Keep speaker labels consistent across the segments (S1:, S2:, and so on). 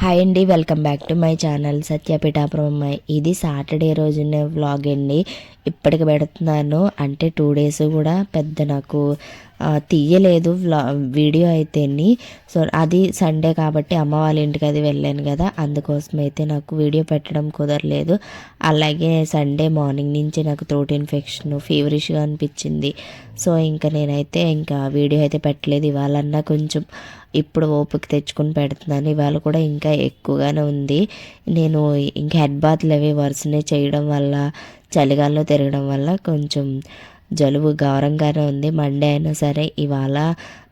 S1: Hi అండి welcome back to my channel Satyapeethapuram అమ్మాయి ఇది సాటర్డే రోజునే వ్లాగ్ అండి. ఇప్పటికి పెడుతున్నాను. అంటే టూ డేస్ కూడా పెద్ద నాకు తీయలేదు వ్లా వీడియో అయితేని. సో అది సండే కాబట్టి అమ్మ వాళ్ళ ఇంటికి అది వెళ్ళాను కదా. అందుకోసం అయితే నాకు వీడియో పెట్టడం కుదరలేదు. అలాగే సండే మార్నింగ్ నుంచి నాకు త్రోట్ ఇన్ఫెక్షన్ ఫీవరిష్గా అనిపించింది. సో ఇంకా నేనైతే ఇంకా వీడియో అయితే పెట్టలేదు. ఇవాళన్నా కొంచెం ఇప్పుడు ఓపిక తెచ్చుకొని పెడుతున్నాను. ఇవాళ కూడా ఇంకా ఎక్కువగానే ఉంది. నేను ఇంకా హెడ్ బాత్లు అవి వరుసనే చేయడం వల్ల చలిగాల్లో తిరగడం వల్ల కొంచెం జలుబు ఘోరంగానే ఉంది. మండే అయినా సరే ఇవాళ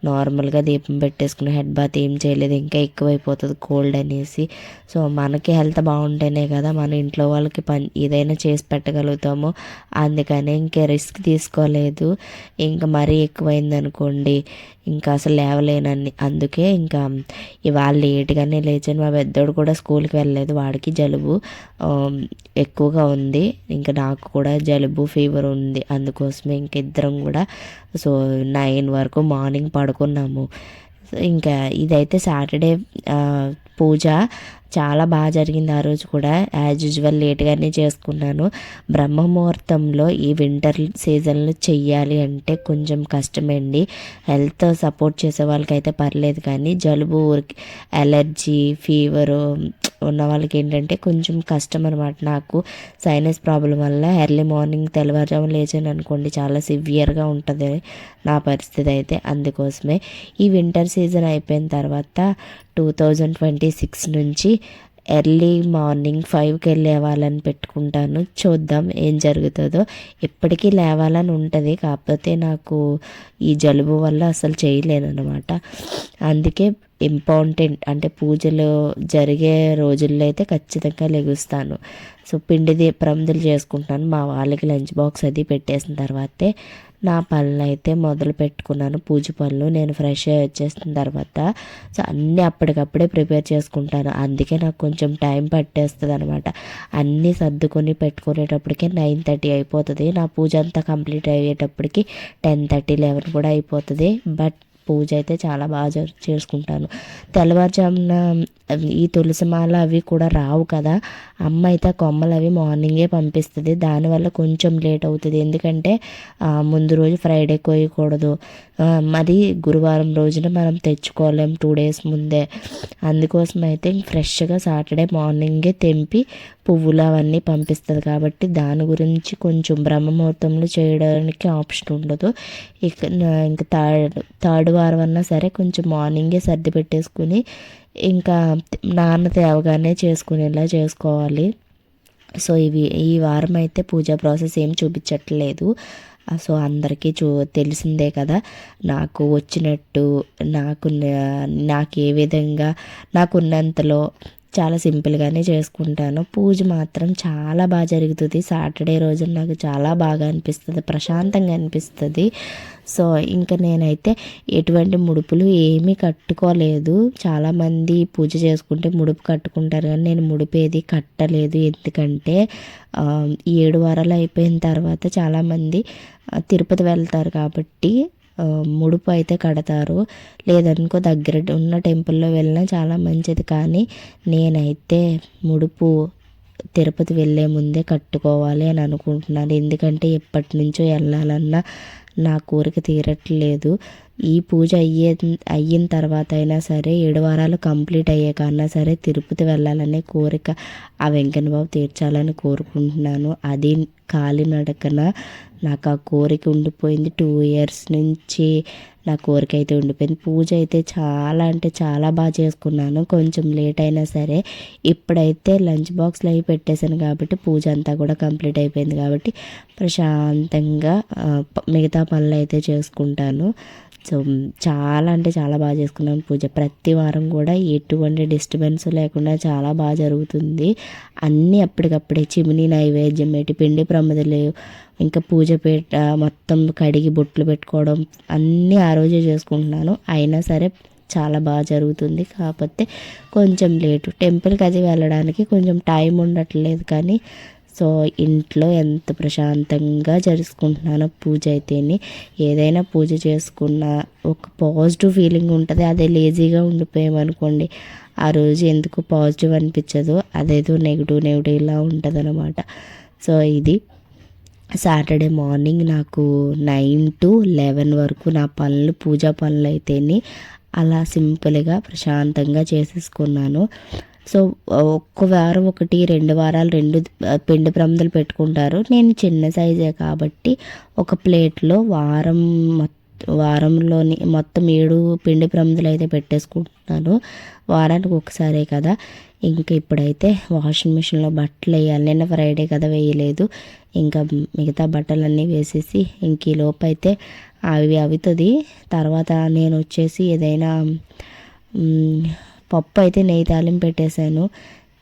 S1: నార్మల్గా దీపం పెట్టేసుకుని హెడ్ బాత్ ఏం చేయలేదు ఇంకా ఎక్కువైపోతుంది కోల్డ్ అనేసి. సో మనకి హెల్త్ బాగుంటేనే కదా మన ఇంట్లో వాళ్ళకి పని ఏదైనా చేసి పెట్టగలుగుతాము. అందుకని ఇంకా రిస్క్ తీసుకోలేదు. ఇంకా మరీ ఎక్కువైంది అనుకోండి ఇంకా అసలు లేవలేనని అందుకే ఇంకా ఇవాళ లేట్గానే లేచాను. మా పెద్దోడు కూడా స్కూల్కి వెళ్ళలేదు వాడికి జలుబు ఎక్కువగా ఉంది. ఇంకా నాకు కూడా జలుబు ఫీవర్ ఉంది. అందుకోసమే ఇంక ఇద్దరం కూడా సో నైన్ వరకు మార్నింగ్ పడుకున్నాము. ఇంకా ఇదైతే సాటర్డే పూజ. చాలా బాగా జరిగింది ఆ రోజు కూడా. యాజ్ యూజువల్ లేట్గానే చేసుకున్నాను. బ్రహ్మముహూర్తంలో ఈ వింటర్ సీజన్లో చెయ్యాలి అంటే కొంచెం కష్టమండి. హెల్త్ సపోర్ట్ చేసే వాళ్ళకైతే పర్లేదు కానీ జలుబు ఊరికి అలర్జీ ఫీవరు ఉన్న వాళ్ళకి ఏంటంటే కొంచెం కష్టం అనమాట నాకు సైనస్ ప్రాబ్లం వల్ల ఎర్లీ మార్నింగ్ తెల్లవారుజాము లేచాను అనుకోండి చాలా సివియర్గా ఉంటుంది నా పరిస్థితి అయితే. అందుకోసమే ఈ వింటర్ సీజన్ అయిపోయిన తర్వాత టూ థౌజండ్ ట్వంటీ సిక్స్ నుంచి ఎర్లీ మార్నింగ్ ఫైవ్కి లేవాలని పెట్టుకుంటాను. చూద్దాం ఏం జరుగుతుందో. ఎప్పటికీ లేవాలని ఉంటుంది కాకపోతే నాకు ఈ జలుబు వల్ల అసలు చేయలేను అనమాట అందుకే ఇంపార్టెంట్ అంటే పూజలు జరిగే రోజుల్లో అయితే ఖచ్చితంగా లెగుస్తాను. సో పిండి దీ- ప్రమిదలు చేసుకుంటాను. మా వాళ్ళకి లంచ్ బాక్స్ అది పెట్టేసిన తర్వాతే నా పనులు అయితే మొదలు పెట్టుకున్నాను. పూజ పనులు నేను ఫ్రెష్ అయ్యి వచ్చేసిన తర్వాత సో అన్నీ అప్పటికప్పుడే ప్రిపేర్ చేసుకుంటాను. అందుకే నాకు కొంచెం టైం పట్టేస్తుంది అనమాట అన్నీ సర్దుకొని పెట్టుకునేటప్పటికే నైన్ థర్టీ అయిపోతుంది. నా పూజ అంతా కంప్లీట్ అయ్యేటప్పటికి టెన్ థర్టీ లెవెన్ కూడా అయిపోతుంది. బట్ పూజ అయితే చాలా బాగా జరు- చేసుకుంటాను. తెల్లవారుజామున ఈ తులసి మాల అవి కూడా రావు కదా. అమ్మ అయితే కొమ్మలు అవి మార్నింగే పంపిస్తుంది. దానివల్ల కొంచెం లేట్ అవుతుంది. ఎందుకంటే ముందు రోజు ఫ్రైడే కోయకూడదు మరి గురువారం రోజున మనం తెచ్చుకోలేం టూ డేస్ ముందే. అందుకోసం అయితే ఫ్రెష్గా సాటర్డే మార్నింగే తెంపి పువ్వులు అవన్నీ పంపిస్తుంది. కాబట్టి దాని గురించి కొంచెం బ్రహ్మముహూర్తంలో చేయడానికి ఆప్షన్ ఉండదు. ఇక ఇంకా థర్డ్ థర్డ్ వారం అన్నా సరే కొంచెం మార్నింగే సర్ది పెట్టేసుకుని ఇంకా నాన్న తేవగానే చేసుకునేలా చేసుకోవాలి. సో ఇవి ఈ వారం అయితే పూజా ప్రాసెస్ ఏం చూపించట్లేదు. సో అందరికీ చూ తెలిసిందే కదా నాకు వచ్చినట్టు నాకు నాకు ఏ విధంగా నాకున్నంతలో చాలా సింపుల్గానే చేసుకుంటాను. పూజ మాత్రం చాలా బాగా జరుగుతుంది. సాటర్డే రోజు నాకు చాలా బాగా అనిపిస్తుంది ప్రశాంతంగా అనిపిస్తుంది. సో ఇంకా నేనైతే ఎటువంటి ముడుపులు ఏమీ కట్టుకోలేదు. చాలామంది పూజ చేసుకుంటే ముడుపు కట్టుకుంటారు కానీ నేను ముడుపు ఏది కట్టలేదు. ఎందుకంటే ఏడు వారాలు అయిపోయిన తర్వాత చాలామంది తిరుపతి వెళ్తారు కాబట్టి ముడుపు అయితే కడతారు. లేదనుకో దగ్గర ఉన్న టెంపుల్లో వెళ్ళినా చాలా మంచిది. కానీ నేనైతే ముడుపు తిరుపతి వెళ్ళే ముందే కట్టుకోవాలి అని అనుకుంటున్నాను. ఎందుకంటే ఎప్పటి నుంచో వెళ్ళాలన్నా నా కోరిక తీరట్లేదు. ఈ పూజ అయ్యే అయిన తర్వాత అయినా సరే ఏడు వారాలు కంప్లీట్ అయ్యాకన్నా సరే తిరుపతి వెళ్ళాలనే కోరిక ఆ వెంకన్న బాబు తీర్చాలని కోరుకుంటున్నాను. అది కాలినడకన నాకు ఆ కోరిక ఉండిపోయింది. టూ ఇయర్స్ నుంచి నా కోరిక అయితే ఉండిపోయింది. పూజ అయితే చాలా అంటే చాలా బాగా చేసుకున్నాను. కొంచెం లేట్ అయినా సరే ఇప్పుడైతే లంచ్ బాక్స్లో అవి పెట్టేశాను కాబట్టి పూజ అంతా కూడా కంప్లీట్ అయిపోయింది కాబట్టి ప్రశాంతంగా మిగతా పనులు అయితే చేసుకుంటాను. సో చాలా అంటే చాలా బాగా చేసుకున్నాను పూజ. ప్రతి వారం కూడా ఎటువంటి డిస్టర్బెన్స్ లేకుండా చాలా బాగా జరుగుతుంది. అన్నీ అప్పటికప్పుడే చిమిని నైవేద్యం ఎటు పిండి ప్రమదలు ఇంకా పూజ పీట మొత్తం కడిగి బొట్లు పెట్టుకోవడం అన్నీ ఆ రోజే చేసుకుంటున్నాను. అయినా సరే చాలా బాగా జరుగుతుంది. కాకపోతే కొంచెం లేటు. టెంపుల్కి అది వెళ్ళడానికి కొంచెం టైం ఉండట్లేదు కానీ సో ఇంట్లో ఎంత ప్రశాంతంగా జరుపుకుంటున్నానో పూజ అయితేనే. ఏదైనా పూజ చేసుకున్న ఒక పాజిటివ్ ఫీలింగ్ ఉంటుంది. అదే లేజీగా ఉండిపోయామనుకోండి ఆ రోజు ఎందుకు పాజిటివ్ అనిపించదు అదేదో నెగిటివ్ నెగిటివ్ ఇలా ఉంటుంది అనమాట సో ఇది సాటర్డే మార్నింగ్ నాకు నైన్ టు లెవెన్ వరకు నా పనులు పూజా పనులు అయితేనే అలా సింపుల్గా ప్రశాంతంగా చేసేసుకున్నాను. సో ఒక్క వారం ఒకటి రెండు వారాలు రెండు పిండి ప్రమదలు పెట్టుకుంటారు. నేను చిన్న సైజే కాబట్టి ఒక ప్లేట్లో వారం వారంలోని మొత్తం ఏడు పిండి ప్రమదలు అయితే పెట్టేసుకుంటున్నాను. వారానికి ఒకసారే కదా. ఇంకా ఇప్పుడైతే వాషింగ్ మిషన్లో బట్టలు వేయాలి. నిన్న ఫ్రైడే కదా వేయలేదు. ఇంకా మిగతా బట్టలన్నీ వేసేసి ఇంక ఈ లోపైతే అవి అవుతుంది. తర్వాత నేను వచ్చేసి ఏదైనా పప్పు అయితే నెయ్యి తాలింపు పెట్టేశాను.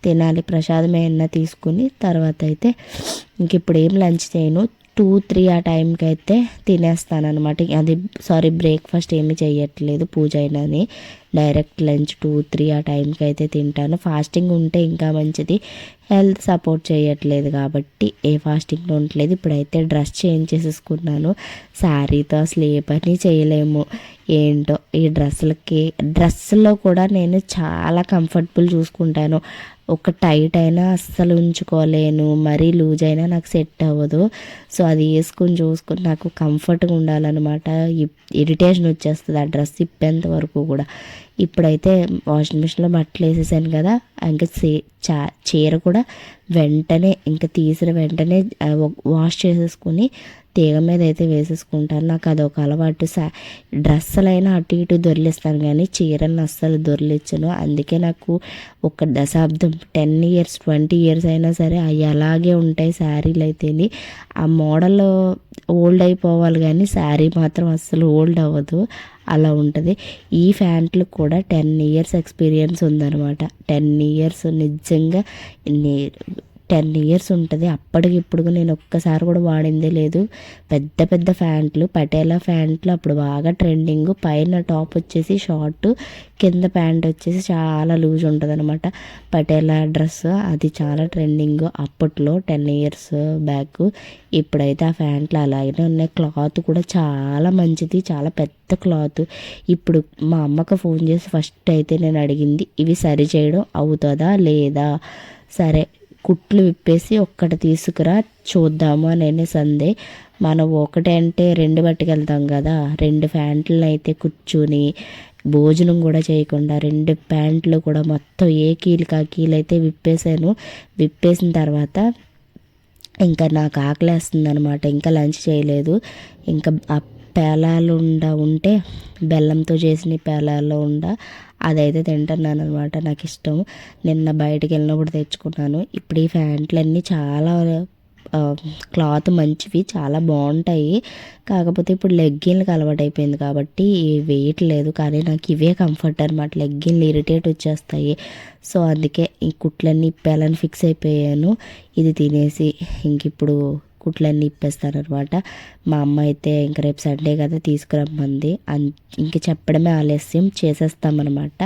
S1: తినాలి ప్రసాదం ఏమన్నా తీసుకుని తర్వాత అయితే ఇంక ఇప్పుడు ఏం లంచ్ చేయను. టూ త్రీ ఆ టైంకి అయితే తినేస్తాను అనమాట అది సారీ బ్రేక్ఫాస్ట్ ఏమీ చేయట్లేదు పూజ అయినని డైరెక్ట్ లంచ్ టూ త్రీ ఆ టైంకి అయితే తింటాను. ఫాస్టింగ్ ఉంటే ఇంకా మంచిది. హెల్త్ సపోర్ట్ చేయట్లేదు కాబట్టి ఏ ఫాస్టింగ్లో ఉండట్లేదు. ఇప్పుడైతే డ్రెస్ చేంజ్ చేసేసుకున్నాను. శారీతో అసలు ఏ పని చేయలేము. ఏంటో ఈ డ్రెస్సులకి డ్రెస్సులో కూడా నేను చాలా కంఫర్టబుల్ చూసుకుంటాను. ఒక టైట్ అయినా అస్సలు ఉంచుకోలేను. మరీ లూజ్ అయినా నాకు సెట్ అవ్వదు. సో అది వేసుకుని చూసుకుని నాకు కంఫర్ట్గా ఉండాలన్నమాట. ఇరిటేషన్ వచ్చేస్తుంది ఆ డ్రెస్ ఇప్పేంత వరకు కూడా. ఇప్పుడైతే వాషింగ్ మిషన్లో బట్టలు వేసేసాను కదా ఇంకా చా చీర కూడా వెంటనే ఇంకా తీసిన వెంటనే వాష్ చేసేసుకుని తీగ మీద అయితే వేసేసుకుంటాను. నాకు అదొక అలవాటు సా డ్రెస్సులైనా అటు ఇటు దొరిలిస్తాను కానీ చీరలను అస్సలు దొరిలిచ్చను. అందుకే నాకు ఒక దశాబ్దం టెన్ ఇయర్స్ ట్వంటీ ఇయర్స్ అయినా సరే అవి అలాగే ఉంటాయి శారీలు అయితేని. ఆ మోడల్ ఓల్డ్ అయిపోవాలి కానీ శారీ మాత్రం అస్సలు ఓల్డ్ అవ్వదు. అలా ఉంటుంది. ఈ ఫ్యాంట్లు కూడా టెన్ ఇయర్స్ ఎక్స్పీరియన్స్ ఉందనమాట టెన్ ఇయర్స్ నిజంగా టెన్ ఇయర్స్ ఉంటుంది. అప్పటికి ఇప్పుడు నేను ఒక్కసారి కూడా వాడిందే లేదు. పెద్ద పెద్ద ఫ్యాంట్లు పటేలా ప్యాంట్లు అప్పుడు బాగా ట్రెండింగ్ పైన టాప్ వచ్చేసి షార్ట్ కింద ప్యాంట్ వచ్చేసి చాలా లూజ్ ఉంటుంది అనమాట పటేలా డ్రెస్ అది చాలా ట్రెండింగ్ అప్పట్లో టెన్ ఇయర్స్ బ్యాక్ ఇప్పుడైతే ఆ ప్యాంట్లు అలాగే ఉన్నాయి. క్లాత్ కూడా చాలా మంచిది చాలా పెద్ద క్లాత్. ఇప్పుడు మా అమ్మకు ఫోన్ చేసి ఫస్ట్ అయితే నేను అడిగింది ఇవి సరి చేయడం అవుతుందా లేదా? సరే కుట్లు విప్పేసి ఒక్కటి తీసుకురా చూద్దాము అని సందే. మనం ఒకటే అంటే రెండు పట్టుకెళ్తాం కదా. రెండు ప్యాంట్లు అయితే కూర్చుని భోజనం కూడా చేయకుండా రెండు ప్యాంట్లు కూడా మొత్తం ఏ కీలుకి ఆ కీలు అయితే విప్పేసాను విప్పేసిన తర్వాత ఇంకా నాకు ఆకలేస్తుంది అనమాట ఇంకా లంచ్ చేయలేదు. ఇంకా పేలాలు ఉండ ఉంటే బెల్లంతో చేసిన పేలాలు ఉండ అదైతే తింటున్నాను అనమాట నాకు ఇష్టం నిన్న బయటికి వెళ్ళినప్పుడు తెచ్చుకున్నాను. ఇప్పుడు ఈ ప్యాంట్లన్నీ చాలా క్లాత్ మంచివి చాలా బాగుంటాయి. కాకపోతే ఇప్పుడు లెగ్గిన్లకు అలవాటు అయిపోయింది కాబట్టి వేయట్లేదు కానీ నాకు ఇవే కంఫర్ట్ అనమాట లెగ్గిన్లు ఇరిటేట్ వచ్చేస్తాయి. సో అందుకే ఈ కుట్లన్నీ ఇప్పేయాలని ఫిక్స్ అయిపోయాను. ఇది తినేసి ఇంక ఇప్పుడు కుట్లన్నీ ఇప్పేస్తారనమాట. మా అమ్మ అయితే ఇంక రేపు సండే కదా తీసుకురమ్మంది. ఇంక చెప్పడమే ఆలస్యం చేసేస్తామన్నమాట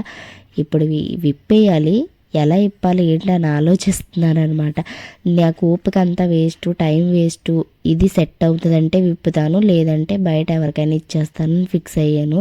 S1: ఇప్పుడు విప్పేయాలి. ఎలా ఇప్పాలి ఏంటి అని ఆలోచిస్తున్నాను అనమాట నాకు ఓపిక అంతా వేస్ట్ టైం వేస్ట్ ఇది సెట్ అవుతుందంటే విప్పుతాను లేదంటే బయట ఎవరికైనా ఇచ్చేస్తాను ఫిక్స్ అయ్యాను.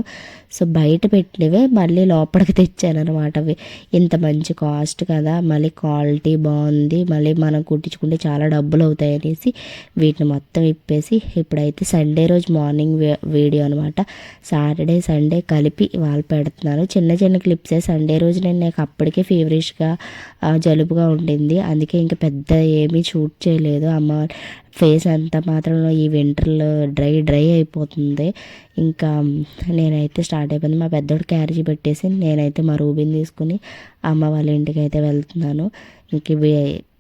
S1: సో బయట పెట్టినవే మళ్ళీ లోపలికి తెచ్చాను అనమాట అవి. ఇంత మంచి కాస్ట్ కదా మళ్ళీ క్వాలిటీ బాగుంది మళ్ళీ మనం కుట్టించుకుంటే చాలా డబ్బులు అవుతాయి అనేసి వీటిని మొత్తం ఇప్పేసి ఇప్పుడైతే సండే రోజు మార్నింగ్ వీడియో అనమాట సాటర్డే సండే కలిపి వాళ్ళు పెడుతున్నాను. చిన్న చిన్న క్లిప్సే సండే రోజు నేను నాకు అప్పటికే ఫీవరిష్గా జలుబుగా ఉండింది. అందుకే ఇంకా పెద్ద ఏమీ షూట్ చేయలేదు. అమ్మ ఫేస్ అంతా మాత్రం ఈ వింటర్లో డ్రై డ్రై అయిపోతుంది. ఇంకా నేనైతే స్టార్ట్ అయిపోయింది. మా పెద్దోడు క్యారేజీ పెట్టేసి నేనైతే మా రూబిన్ తీసుకుని అమ్మ వాళ్ళ ఇంటికి అయితే వెళ్తున్నాను. ఇంక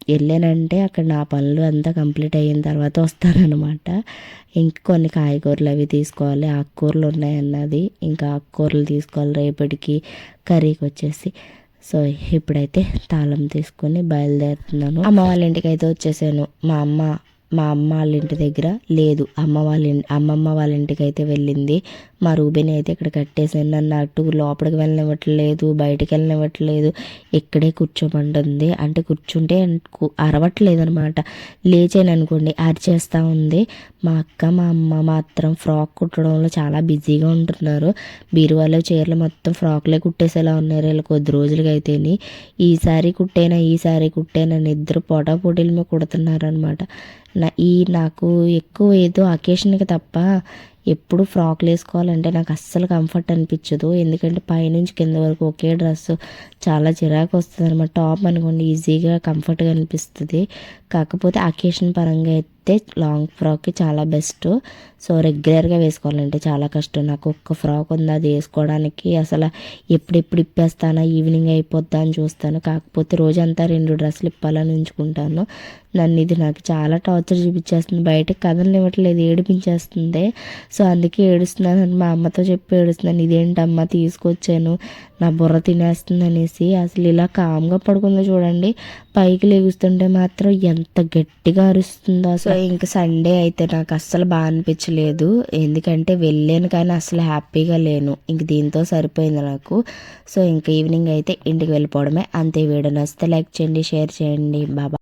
S1: వెళ్ళానంటే అక్కడ నా పనులు అంతా కంప్లీట్ అయిన తర్వాత వస్తానన్నమాట. ఇంక కొన్ని కాయగూరలు అవి తీసుకోవాలి. ఆకుకూరలు ఉన్నాయన్నది. ఇంకా ఆకుకూరలు తీసుకోవాలి రేపటికి. కర్రీకి వచ్చేసి. సో ఇప్పుడైతే తాళం తీసుకొని బయలుదేరుతున్నాను. అమ్మ వాళ్ళ ఇంటికి అయితే వచ్చేసాను. మా అమ్మ మా అమ్మ వాళ్ళ ఇంటి దగ్గర లేదు. అమ్మ వాళ్ళ అమ్మమ్మ వాళ్ళ ఇంటికి అయితే వెళ్ళింది. మా రూబిని అయితే ఇక్కడ కట్టేసాను నన్ను అటు లోపలికి వెళ్ళనివ్వట్లేదు బయటికి వెళ్ళనివ్వట్లేదు. ఇక్కడే కూర్చోమంటుంది. అంటే కూర్చుంటే అరవట్లేదు అనమాట లేచాను అనుకోండి అరిచేస్తూ ఉంది. మా అక్క మా అమ్మ మాత్రం ఫ్రాక్ కుట్టడంలో చాలా బిజీగా ఉంటున్నారు. బీరువాలో చీరలు మొత్తం ఫ్రాక్లే కుట్టేసేలా ఉన్నారు. వీళ్ళు కొద్ది రోజులకి అయితేని ఈసారి కుట్టేనా ఈసారి కుట్టేనా అని ఇద్దరు పోటా పోటీలు మీద కుడుతున్నారు అనమాట ఈ నాకు ఎక్కువ ఏదో అకేషన్కి తప్ప ఎప్పుడు ఫ్రాక్లు వేసుకోవాలంటే నాకు అస్సలు కంఫర్ట్ అనిపించదు. ఎందుకంటే పైనుంచి కింద వరకు ఒకే డ్రెస్ చాలా చిరాకు వస్తుంది అనమాట. టాప్ అనుకోండి ఈజీగా కంఫర్ట్గా అనిపిస్తుంది. కాకపోతే అకేషన్ పరంగా అయితే లాంగ్ ఫ్రాక్ చాలా బెస్ట్. సో రెగ్యులర్గా వేసుకోవాలంటే చాలా కష్టం. నాకు ఒక్క ఫ్రాక్ ఉంది అది వేసుకోవడానికి అసలు ఎప్పుడెప్పుడు ఇప్పేస్తానా ఈవినింగ్ అయిపోద్దా అని చూస్తాను. కాకపోతే రోజంతా రెండు డ్రెస్సులు ఇప్పాలని ఉంచుకుంటాను. నన్ను ఇది నాకు చాలా టార్చర్ చూపించేస్తుంది. బయటకు కదలనివ్వట్లేదు ఏడిపించేస్తుంది. సో అందుకే ఏడుస్తున్నాను అని మా అమ్మతో చెప్పి ఏడుస్తున్నాను. ఇదేంటమ్మా తీసుకొచ్చాను. నా బుర్ర తినేస్తుంది అనేసి అసలు ఇలా కామ్గా పడుకుందో చూడండి. పైకి లేగుస్తుంటే మాత్రం ఎంత గట్టిగా అరుస్తుందో అసలు. ఇంకా సండే అయితే నాకు అస్సలు బాగా అనిపించలేదు. ఎందుకంటే వెళ్ళాను కానీ అసలు హ్యాపీగా లేను. ఇంక దీంతో సరిపోయింది నాకు. సో ఇంకా ఈవినింగ్ అయితే ఇంటికి వెళ్ళిపోవడమే. అంతే వీడియో నచ్చితే లైక్ చేయండి షేర్ చేయండి. బాబా